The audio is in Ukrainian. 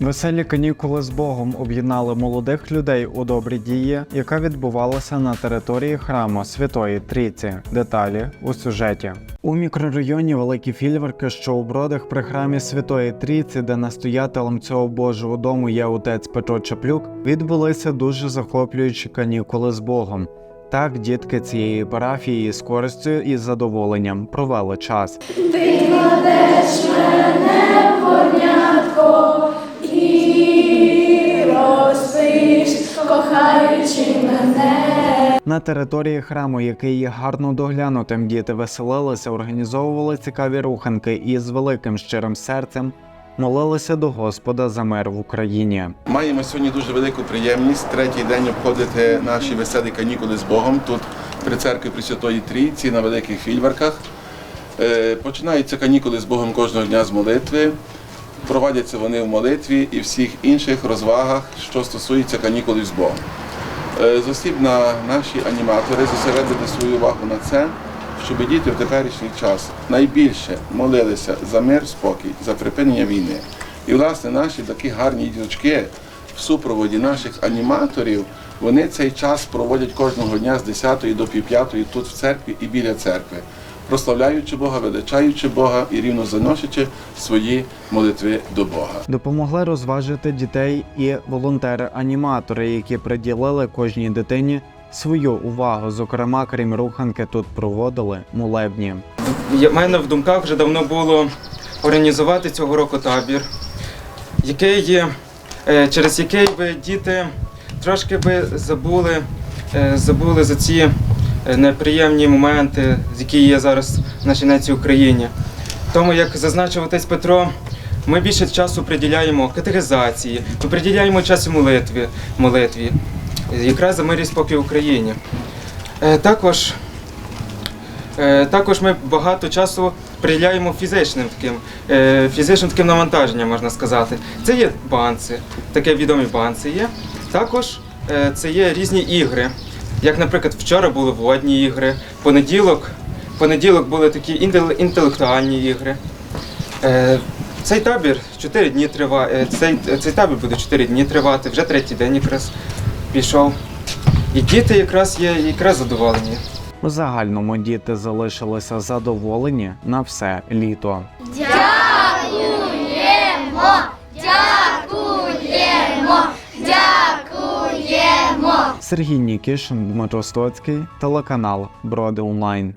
Веселі канікули з Богом об'єднали молодих людей у добрі дії, яка відбувалася на території храму Святої Трійці. Деталі у сюжеті. У мікрорайоні Великі Фільверки, що у бродах при храмі Святої Трійці, де настоятелем цього Божого дому є отець Петро Чаплюк, відбулися дуже захоплюючі канікули з Богом. Так, дітки цієї парафії з користю і задоволенням провели час. Розпиш, На території храму, який є гарно доглянутим, діти веселилися, організовували цікаві руханки і з великим щирим серцем молилися до Господа за мир в Україні. Маємо сьогодні дуже велику приємність третій день обходити наші веселі канікули з Богом тут при церкві Пресвятої Трійці на великих фільварках. Е, Починаються канікули з Богом кожного дня з молитви. Проводяться вони в молитві і всіх інших розвагах, що стосується канікулів з Богом. Е, на наші аніматори зосередили свою увагу на це, щоб діти в теперішній час найбільше молилися за мир, спокій, за припинення війни. І, власне, наші такі гарні діточки в супроводі наших аніматорів, вони цей час проводять кожного дня з 10 до 5 тут в церкві і біля церкви, прославляючи Бога, величаючи Бога і рівно заносячи свої молитви до Бога. Допомогли розважити дітей і волонтери-аніматори, які приділили кожній дитині свою увагу. Зокрема, крім руханки, тут проводили молебні. Я- мене в думках вже давно було організувати цього року табір, який є, е, через який би діти трошки би забули, е, забули за ці неприємні моменти, які є зараз в нашій Україні. Тому, як зазначив отець Петро, ми більше часу приділяємо катехизації, ми приділяємо час і молитві, молитві, якраз за мир і спокій в Україні. Е, Також Е, Також ми багато часу приділяємо фізичним таким, е, фізичним таким навантаженням, можна сказати. Це є банці, таке відомі банці є. Також е, це є різні ігри. Як, наприклад, вчора були водні ігри, понеділок, понеділок були такі інтелектуальні ігри. Е, Цей табір 4 дні триває. Цей, цей табір буде 4 дні тривати, вже третій день якраз пішов. І діти якраз є якраз задоволені. У загальному діти залишилися задоволені на все літо. Дякуємо, Сергій Нікішин, Дмитро Стоцький, телеканал Броди Онлайн.